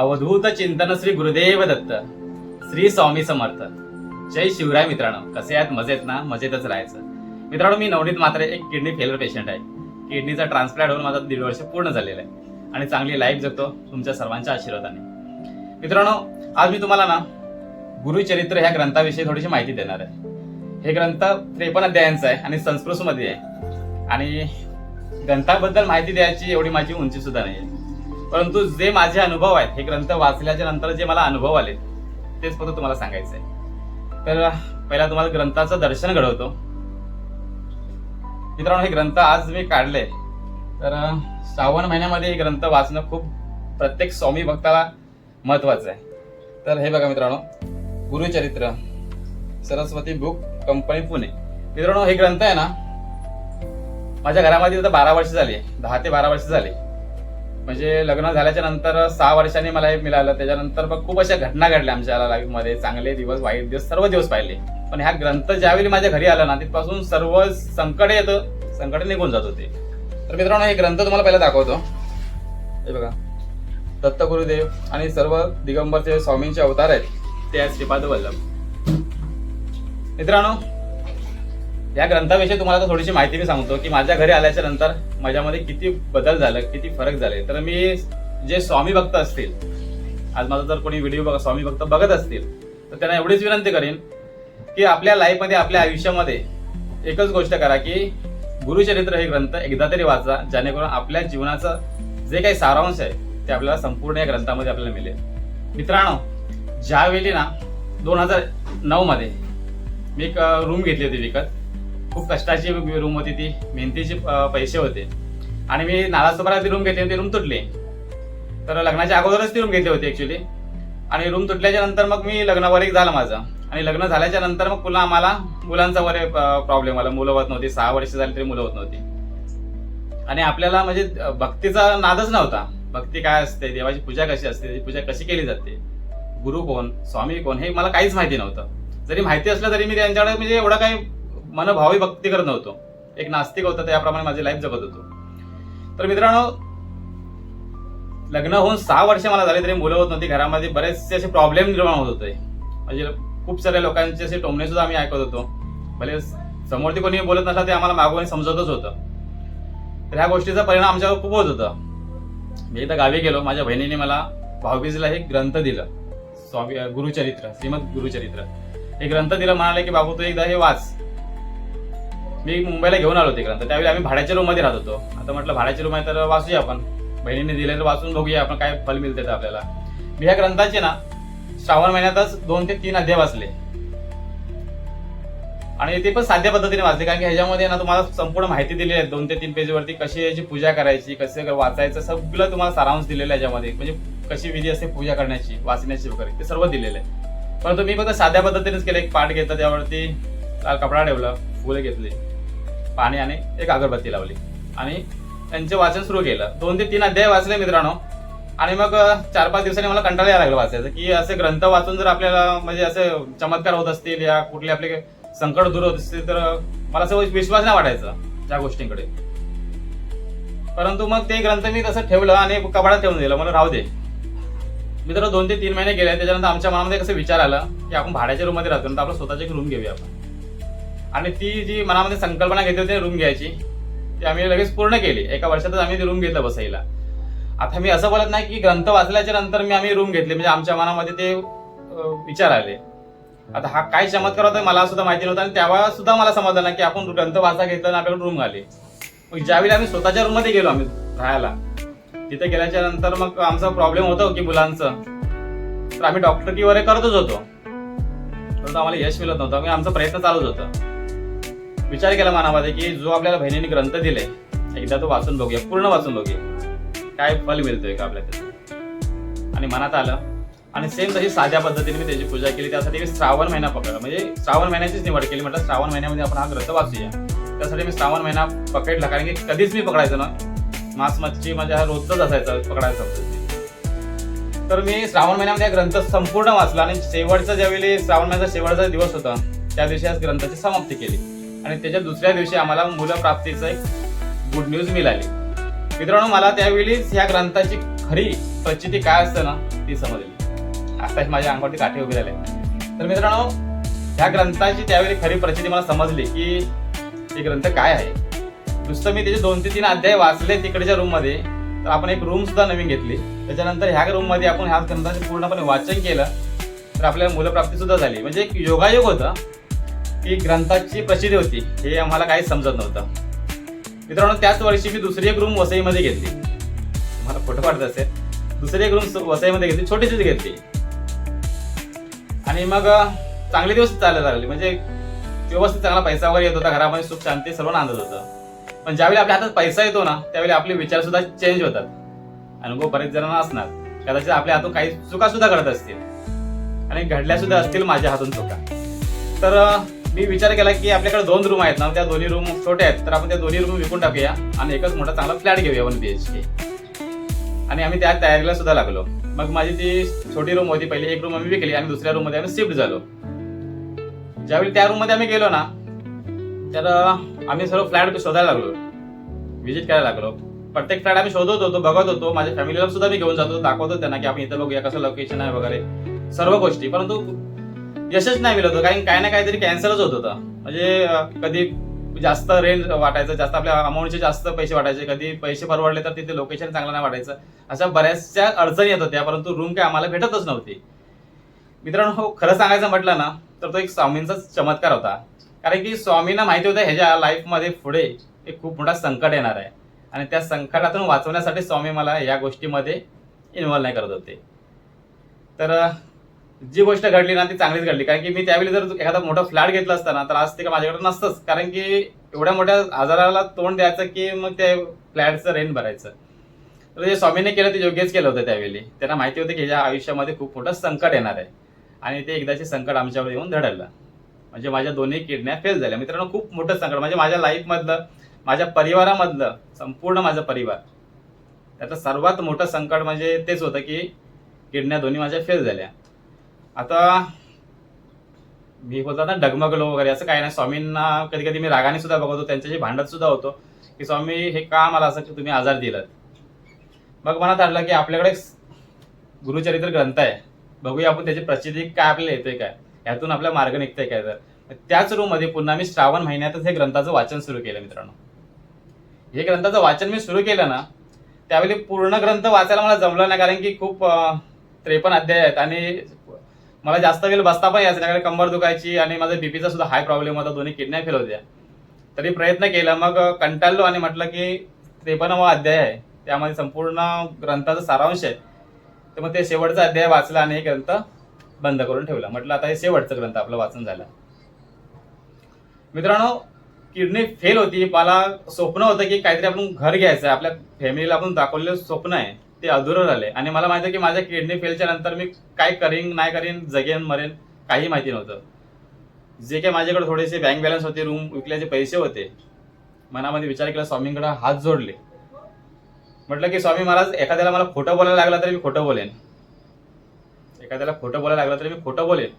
अवधूत चिंतन श्री गुरुदेव दत्त श्री स्वामी समर्थ. जय शिवराय मित्रांनो. कसे आहेत? मजेत ना? मजेतच राहायचं. मित्रांनो मी नवनीत मात्र एक किडनी फेलर पेशंट आहे. किडनीचा ट्रान्सप्लांट होऊन माझा दीड वर्ष पूर्ण झालेलं आहे. आणि चांगली लाईफ जगतो तुमच्या सर्वांच्या आशीर्वादाने. मित्रांनो आज मी तुम्हाला ना गुरुचरित्र ह्या ग्रंथाविषयी थोडीशी माहिती देणार आहे. हे ग्रंथ त्रेपन्न अध्यायांचा आहे आणि संस्कृतमध्ये आहे. आणि ग्रंथाबद्दल माहिती द्यायची एवढी माझी उंची सुद्धा नाही आहे परंतु जे माझे अनुभव आहेत हे ग्रंथ वाचल्याच्या नंतर जे मला अनुभव आले तेच फक्त तुम्हाला सांगायचं आहे तर पहिला तुम्हाला ग्रंथाचं दर्शन घडवतो. मित्रांनो हे ग्रंथ आज मी काढले तर श्रावण महिन्यामध्ये हे ग्रंथ वाचणं खूप प्रत्येक स्वामी भक्ताला महत्वाचं आहे. तर हे बघा मित्रांनो गुरुचरित्र सरस्वती बुक कंपनी पुणे. मित्रांनो हे ग्रंथ आहे ना माझ्या घरामध्ये आता बारा वर्ष झाली दहा ते बारा वर्ष झाली. म्हणजे लग्न झाल्याच्यानंतर सहा वर्षांनी मला हे मिळालं. त्याच्यानंतर मग खूप अशा घटना घडल्या आमच्या लाईफमध्ये चांगले दिवस वाईट दिवस सर्व दिवस पाहिले. पण ह्या ग्रंथ ज्यावेळी माझ्या घरी आला ना तिथपासून सर्व संकट येतं. संकट निघून जात होते. तर मित्रांनो हे ग्रंथ तुम्हाला पहिला दाखवतो. हे बघा. दत्त गुरुदेव आणि सर्व दिगंबरचे स्वामींचे अवतार आहेत. ते आहेत श्रीपाद वल्लभ. मित्रांनो या ग्रंथाविषयी तुम्हाला थोडीशी माहिती मी सांगतो की माझ्या घरी आल्याच्यानंतर माझ्यामध्ये किती बदल झालं किती फरक झाले. तर मी जे स्वामी भक्त असतील आज माझा जर कोणी व्हिडिओ बघा स्वामी भक्त बघत असतील तर त्यांना एवढीच विनंती करेन की आपल्या लाईफमध्ये आपल्या आयुष्यामध्ये एकच गोष्ट करा की गुरुचरित्र हे ग्रंथ एकदा तरी वाचा जेणेकरून आपल्या जीवनाचं जे काही सारांश आहे ते आपल्याला संपूर्ण या ग्रंथामध्ये आपल्याला मिळेल. मित्रांनो ज्यावेळी ना दोन हजार नऊमध्ये मी एक रूम घेतली होती विकत. खूप कष्टाची रूम होती ती. मेहनतीचे पैसे होते. आणि मी नालासोबत ती रूम घेतली ते ती रूम तुटली. तर लग्नाच्या अगोदरच ती रूम घेतली होती ऍक्च्युली आणि रूम तुटल्याच्या नंतर मग मी लग्नावर एक झालं माझं. आणि लग्न झाल्याच्यानंतर मग पुन्हा आम्हाला मुलांचा वर प्रॉब्लेम आला. मुलं होत नव्हती सहा वर्ष झाली तरी मुलं होत नव्हती. आणि आपल्याला म्हणजे भक्तीचा नादच नव्हता. भक्ती काय असते? देवाची पूजा कशी असते? त्याची पूजा कशी केली जाते? गुरु कोण? स्वामी कोण? हे मला काहीच माहिती नव्हतं. जरी माहिती असलं तरी मी त्यांच्याकडे म्हणजे एवढा काही मनभावी भक्ती करत नव्हतो. एक नास्तिक होतं त्याप्रमाणे माझी लाईफ जगत होतो. तर मित्रांनो लग्न होऊन सहा वर्ष मला झाले तरी मुलं होत नव्हती. घरामध्ये बरेचसे असे प्रॉब्लेम निर्माण होत होते. म्हणजे खूप साऱ्या लोकांचे असे टोमणे सुद्धा आम्ही ऐकत होतो. भले समोरती कोणी बोलत नसला ते आम्हाला मागून समजतच होतं. तर ह्या गोष्टीचा परिणाम आमच्यावर खूप होत होता. मी एकदा गावी गेलो. माझ्या बहिणीने मला भाऊबीजला हे ग्रंथ दिलं. स्वामी गुरुचरित्र श्रीमद गुरुचरित्र. हे ग्रंथ दिलं. म्हणाले की बाबू तू एकदा हे वाच. मी मुंबईला घेऊन आलो ते ग्रंथ त्यावेळी आम्ही भाड्याच्या रूममध्ये राहत होतो. आता म्हटलं भाड्याच्या रूम आहे तर वाचूया आपण. बहिणीने दिले तर वाचून बघूया आपण काय फल मिळते तर आपल्याला. मी ह्या ग्रंथाचे ना श्रावण महिन्यातच दोन ते तीन अध्याय वाचले. आणि ते पण साध्या पद्धतीने वाचले कारण की ह्याच्यामध्ये ना तुम्हाला संपूर्ण माहिती दिली आहे. दोन ते तीन पेजवरती कशी याची पूजा करायची कसं वाचायचं सगळं तुम्हाला सारांश दिलेलं आहे याच्यामध्ये म्हणजे कशी विधी असते पूजा करण्याची वाचण्याची वगैरे ते सर्व दिलेलं आहे. परंतु मी फक्त साध्या पद्धतीनेच केलं. एक पाठ घेतला त्यावरती लाल कपडा ठेवला फुलं घेतली. पाणी आणि एक अगरबत्ती लावली. आणि त्यांचे वाचन सुरू केलं. दोन ते तीन अध्याय वाचले मित्रांनो. आणि मग चार पाच दिवसांनी मला कंटाळा यायला लागला वाचायचं की असे ग्रंथ वाचून जर आपल्याला म्हणजे असे चमत्कार होत असतील या कुठले आपले संकट दूर होत असतील तर मला असं विश्वास नाही वाटायचा त्या गोष्टींकडे. परंतु मग ते ग्रंथ मी तसं ठेवलं आणि कपाडात ठेवून दिलं. मला राहू दे. मित्र दोन ते तीन महिने गेले. त्याच्यानंतर आमच्या मनामध्ये कसं विचार आला की आपण भाड्याच्या रूममध्ये राहतो तर आपलं स्वतःची एक रूम घेऊया आपण. आणि ती जी मनामध्ये संकल्पना घेतली होती रूम घ्यायची ती आम्ही लगेच पूर्ण केली. एका वर्षातच आम्ही ती रूम घेतलं बसायला. आता मी असं बोलत नाही की ग्रंथ वाचल्याच्या नंतर मी आम्ही रूम घेतली म्हणजे आमच्या मनामध्ये ते विचार आले. आता हा काय चमत्कार होता मला सुद्धा माहिती नव्हतं आणि तेव्हा सुद्धा मला समजलं ना की आपण ग्रंथ वाचा घेतला आणि आपल्याकडे रूम आले. मग ज्यावेळी आम्ही स्वतःच्या रूममध्ये गेलो आम्ही राहायला तिथे गेल्याच्यानंतर मग आमचा प्रॉब्लेम होतो हो की मुलांचं. तर आम्ही डॉक्टर की वगैरे करतच होतो. परंतु आम्हाला यश मिळत नव्हतं आम्ही आमचा प्रयत्न चालूच होता. विचार केला मनामध्ये की जो आपल्याला बहिणीने ग्रंथ दिले एकदा तो वाचून बघूया पूर्ण वाचून बघूया. काय फल मिळतोय का आपल्या त्याचं आणि मनात आलं आणि सेम तशी साध्या पद्धतीने मी त्याची पूजा केली. त्यासाठी मी श्रावण महिना पकडला. म्हणजे श्रावण महिन्याचीच निवड केली. म्हटलं श्रावण महिन्यामध्ये आपण हा ग्रंथ वाचूया. त्यासाठी मी श्रावण महिना पकडला. कारण की कधीच मी पकडायचो ना. मास मच्छी म्हणजे हा रोजचाच असायचं पकडायचं तर मी श्रावण महिन्यामध्ये हा ग्रंथ संपूर्ण वाचला. आणि शेवटचा ज्यावेळी श्रावण महिन्याचा शेवटचा दिवस होता त्या दिवशी आज ग्रंथाची समाप्ती केली. आणि त्याच्या दुसऱ्या दिवशी आम्हाला मुलं प्राप्तीचं एक गुड न्यूज मिळाली. मित्रांनो मला त्यावेळीच ह्या ग्रंथाची खरी प्रचिती काय असतं ना ती समजली. आता माझ्या अंगावरती काठी उभी झाले तर मित्रांनो ह्या ग्रंथाची त्यावेळी खरी प्रचिती मला समजली की हे ग्रंथ काय आहे. नुसतं मी त्याचे दोन ते तीन अध्याय वाचले तिकडच्या रूममध्ये तर आपण एक रूम सुद्धा नवीन घेतली. त्याच्यानंतर ह्या रूममध्ये आपण ह्या ग्रंथाचे पूर्णपणे वाचन केलं तर आपल्याला मुलप्राप्ती सुद्धा झाली. म्हणजे एक योगायोग होता. की ग्रंथाची प्रसिद्धी होती हे आम्हाला काहीच समजत नव्हतं. मित्रांनो त्याच वर्षी मी दुसरी एक रूम वसईमध्ये घेतली. मला फोटो वाटत असेल दुसरी एक रूम वसईमध्ये घेतली छोटीशीच घेतली. आणि मग चांगले दिवस चालायला लागले. म्हणजे व्यवस्थित चांगला पैसा वगैरे येत होता घरामध्ये सुख शांती सर्व आनंद होतं. पण ज्यावेळी आपल्या हातात पैसा येतो ना त्यावेळी आपले विचार सुद्धा चेंज होतात. अनुभव बरेच जणांना असणार. कदाचित आपल्या हातून काही चुका सुद्धा घडत असतील. आणि घडल्या सुद्धा असतील माझ्या हातून चुका. तर मी विचार केला की आपल्याकडे दोन रूम आहेत ना त्या दोन्ही रूम छोट्या आहेत तर आपण त्या दोन्ही रूम विकून टाकूया आणि एकच मोठा चांगला फ्लॅट घेऊया वन बी एच के आणि आम्ही त्या तयारीला सुद्धा लागलो. मग माझी ती छोटी रूम होती पहिली एक रूम आम्ही विकली आणि दुसऱ्या रूममध्ये आम्ही शिफ्ट झालो. ज्यावेळी त्या रूममध्ये आम्ही गेलो ना तर आम्ही सर्व फ्लॅट शोधायला लागलो. व्हिजिट करायला लागलो. प्रत्येक फ्लॅट आम्ही शोधत होतो बघत होतो. माझ्या फॅमिलीला सुद्धा मी घेऊन जातो दाखवतो त्यांना की आपण इथं बघूया कसं लोकेशन आहे वगैरे. सर्व गोष्टी परंतु यशच नाही मिळत होतं काही काय ना काहीतरी कॅन्सलच होत होतं. म्हणजे कधी जास्त रेंज वाटायचं जास्त आपल्या अमाऊंटचे जास्त पैसे वाटायचे कधी पैसे परवडले तर तिथे लोकेशन चांगलं नाही वाटायचं. अशा बऱ्याचशा अडचणी येत होत्या परंतु रूम काय आम्हाला भेटतच नव्हती. मित्रांनो हो, खरं सांगायचं म्हटलं ना तर तो एक स्वामींचाच चमत्कार होता. कारण की स्वामींना माहिती होतं ह्याच्या लाईफमध्ये पुढे एक खूप मोठा संकट येणार आहे. आणि त्या संकटातून वाचवण्यासाठी स्वामी मला या गोष्टीमध्ये इन्व्हॉल्व नाही करत होते. तर जी गोष्ट घडली ना ती चांगलीच घडली. कारण की मी त्यावेळी जर एखादा मोठा फ्लॅट घेतला असता ना तर आज ते का माझ्याकडे नसतंच. कारण की एवढ्या मोठ्या आजाराला तोंड द्यायचं की मग ते फ्लॅटचं रेंट भरायचं. तर जे स्वामीने केलं ते योग्यच केलं होतं त्यावेळी. त्यांना माहिती होतं की ह्या आयुष्यामध्ये खूप मोठं संकट येणार आहे. आणि ते एकदाचे संकट आमच्यावर येऊन धडलं म्हणजे माझ्या दोन्ही किडन्या फेल झाल्या. मित्रांनो खूप मोठं संकट. म्हणजे माझ्या लाईफमधलं माझ्या परिवारामधलं संपूर्ण माझा परिवार. त्याचं सर्वात मोठं संकट म्हणजे तेच होतं की किडन्या दोन्ही माझ्या फेल झाल्या. आता मी बोलतो ना डगमगलो वगैरे असं काही नाही. स्वामींना कधी कधी मी रागाने सुद्धा बघतो त्यांच्याशी भांडत सुद्धा होतो. की स्वामी हे का मला असं की तुम्ही आजार दिलात? मग मनात आणलं की आपल्याकडे गुरुचरित्र ग्रंथ आहे. बघूया आपण त्याची प्रसिद्धी काय आपल्याला येतोय काय. यातून आपला मार्ग निघतोय काय तर. त्याच रूममध्ये पुन्हा मी श्रावण महिन्यातच हे ग्रंथाचं वाचन सुरू केलं मित्रांनो. हे ग्रंथाचं वाचन मी सुरू केलं ना त्यावेळी पूर्ण ग्रंथ वाचायला मला जमलं नाही कारण की खूप त्रेपन्न अध्याय आहेत. आणि मला जास्त वेळ बसता पण यायचं नाही कारण कंबर दुखायची आणि माझा बीपीचा सुद्धा हाय प्रॉब्लेम होता दोन्ही किडन्या फेल होत्या. तरी प्रयत्न केला मग कंटाळलो आणि म्हटलं की त्रेपन्नावा अध्याय आहे. त्यामध्ये संपूर्ण ग्रंथाचा सारांश आहे. तर मग ते शेवटचा अध्याय वाचला आणि हे ग्रंथ बंद करून ठेवला. म्हटलं आता हे शेवटचं ग्रंथ आपलं वाचन झालं. मित्रांनो किडनी फेल होती मला स्वप्न होतं की काहीतरी आपण घर घ्यायचं आहे. आपल्या फॅमिलीला आपण दाखवलेलं स्वप्न आहे. ते अधुरं राहिले आणि मला माहिती की माझ्या किडनी फेलच्या नंतर मी काय करीन नाही करीन जगेन मरेन काही माहिती नव्हतं. जे काही माझ्याकडे थोडेसे बँक बॅलन्स होते रूम विकल्याचे पैसे होते मनामध्ये विचार केला स्वामींकडे हात जोडले. म्हटलं की स्वामी महाराज एखाद्याला मला खोटं बोलायला लागला तरी मी खोटं बोलेन. एखाद्याला खोटं बोलायला लागलं तरी मी खोटं बोलेन.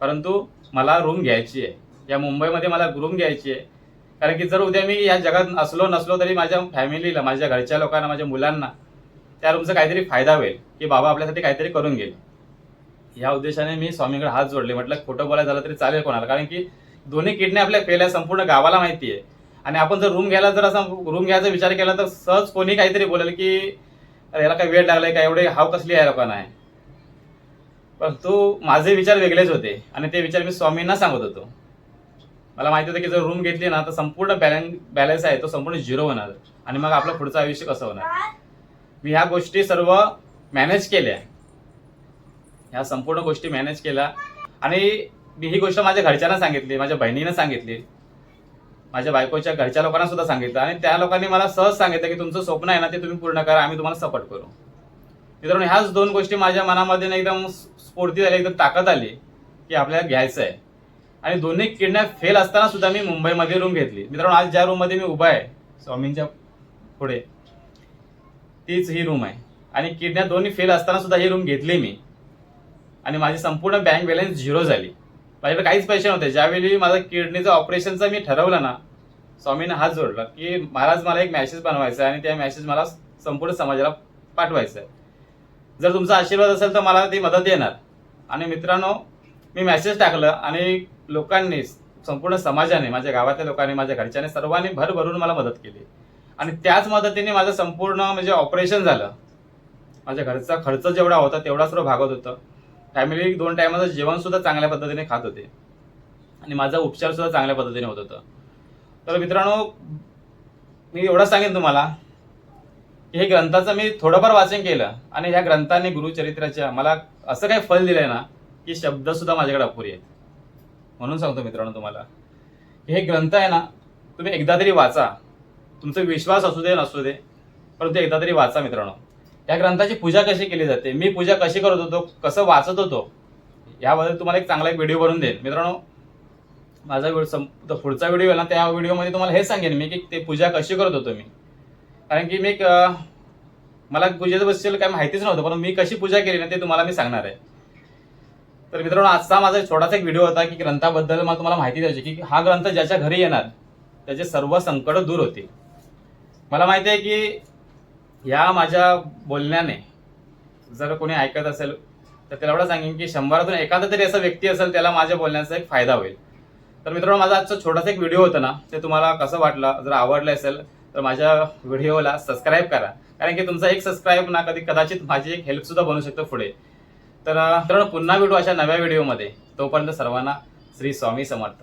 परंतु मला रूम घ्यायची आहे. या मुंबईमध्ये मला रूम घ्यायची आहे. कारण की जर उद्या मी या जगात असलो नसलो तरी माझ्या फॅमिलीला माझ्या घरच्या लोकांना माझ्या मुलांना त्या रूमचा काहीतरी फायदा होईल की बाबा आपल्यासाठी काहीतरी करून घेईल. या उद्देशाने मी स्वामीकडे हात जोडले. म्हटलं खोटं बोलायला झालं तरी चालेल कोणाला कारण की दोन्ही किडनी आपल्या फेल्या संपूर्ण गावाला माहिती आहे. आणि आपण जर रूम घ्यायला जर असा रूम घ्यायचा विचार केला तर सहज कोणी काहीतरी बोलेल की अरे याला काय वेळ लागलाय का? एवढे हाव कसली आहे लोकांना आहे? परंतु माझे विचार वेगळेच होते आणि ते विचार मी स्वामींना सांगत होतो. मला माहिती होतं की जर रूम घेतली ना तर संपूर्ण बॅलन्स बॅलन्स आहे तो संपूर्ण झिरो होणार. आणि मग आपलं पुढचं आयुष्य कसं होणार? मी ह्या गोष्टी सर्व मॅनेज केल्या. ह्या संपूर्ण गोष्टी मॅनेज केल्या. आणि मी ही गोष्ट माझ्या घरच्यांना सांगितली माझ्या बहिणीनं सांगितली. माझ्या बायकोच्या घरच्या लोकांना सुद्धा सांगितलं. आणि त्या लोकांनी मला सहज सांगितलं की तुमचं स्वप्न आहे ना ते तुम्ही पूर्ण करा आम्ही तुम्हाला सपोर्ट करू. मित्रांनो ह्याच दोन गोष्टी माझ्या मनामध्ये एकदम स्फूर्ती झाली एकदम ताकद आली की आपल्याला घ्यायचं आहे. आणि दोन्ही किडण्या फेल असताना सुद्धा मी मुंबईमध्ये रूम घेतली. मित्रांनो आज ज्या रूममध्ये मी उभा आहे स्वामींच्या पुढे तीच ही रूम आहे. आणि किडन्या दोन्ही फेल असताना सुद्धा ही रूम घेतली मी. आणि माझी संपूर्ण बँक बॅलन्स झिरो झाली. माझ्याकडे काहीच पैसे नव्हते. ज्यावेळी माझं किडनीचं ऑपरेशनचं मी ठरवलं ना स्वामीने हात जोडला की महाराज मला एक मॅसेज बनवायचा आहे आणि त्या मॅसेज मला संपूर्ण समाजाला पाठवायचा आहे. जर तुमचा आशीर्वाद असेल तर मला ती मदत येणार आणि मित्रांनो मी मॅसेज टाकलं आणि लोकांनी संपूर्ण समाजाने माझ्या गावातल्या लोकांनी माझ्या घरच्यांनी सर्वांनी भरभरून मला मदत केली. आणि त्याच मदतीने माझं संपूर्ण म्हणजे ऑपरेशन झालं. माझ्या घरचा खर्च जेवढा होता तेवढा सर्व भागत होतं. फॅमिली दोन टायमाचं जेवणसुद्धा चांगल्या पद्धतीने खात होते. आणि माझा उपचारसुद्धा चांगल्या पद्धतीने होत होतं. तर मित्रांनो मी एवढं सांगेन तुम्हाला की हे ग्रंथाचं मी थोडंफार वाचन केलं आणि ह्या ग्रंथाने गुरुचरित्राच्या मला असं काही फल दिलं आहे ना की शब्दसुद्धा माझ्याकडे अपुरी आहेत. म्हणून सांगतो मित्रांनो तुम्हाला की हे ग्रंथ आहे ना तुम्ही एकदा तरी वाचा. तुमचा विश्वास असू दे नसू दे परंतु एकदा तरी वाचा मित्रांनो. या ग्रंथाची पूजा कशी केली जाते मी पूजा कशी करत होतो कसं वाचत होतो याबद्दल तुम्हाला एक चांगला एक व्हिडिओ बनवून देईन. मित्रांनो माझा व्हिडिओ तो पुढचा व्हिडिओ आहे ना त्या व्हिडिओमध्ये तुम्हाला हे सांगेन मी की ते पूजा कशी करत होतो मी. कारण की मी एक, मला पूजेबद्दल काही काय माहितीच नव्हतं पण मी कशी पूजा केली ना ते तुम्हाला मी सांगणार आहे. तर मित्रांनो आजचा माझा एक छोटासा एक व्हिडिओ होता की ग्रंथाबद्दल मला तुम्हाला माहिती द्यायची की हा ग्रंथ ज्याच्या घरी येणार त्याचे सर्व संकट दूर होतील. मला माहिती आहे की या माझ्या बोलण्याने जर कोणी ऐकत असेल तर त्याला एवढं सांगेन की शंभरातून एखादा तरी असा व्यक्ती असेल त्याला माझ्या बोलण्याचा एक फायदा होईल. तर मित्रांनो माझा आजचा छोटासा एक व्हिडिओ होता ना ते तुम्हाला कसं वाटलं जर आवडलं असेल तर माझ्या व्हिडिओला सबस्क्राईब करा. कारण की तुमचा एक सबस्क्राईब ना कधी कदाचित माझी एक हेल्पसुद्धा बनू शकतो पुढे. तर मित्रांनो पुन्हा भेटू अशा नव्या व्हिडिओमध्ये. तोपर्यंत सर्वांना श्री स्वामी समर्थ.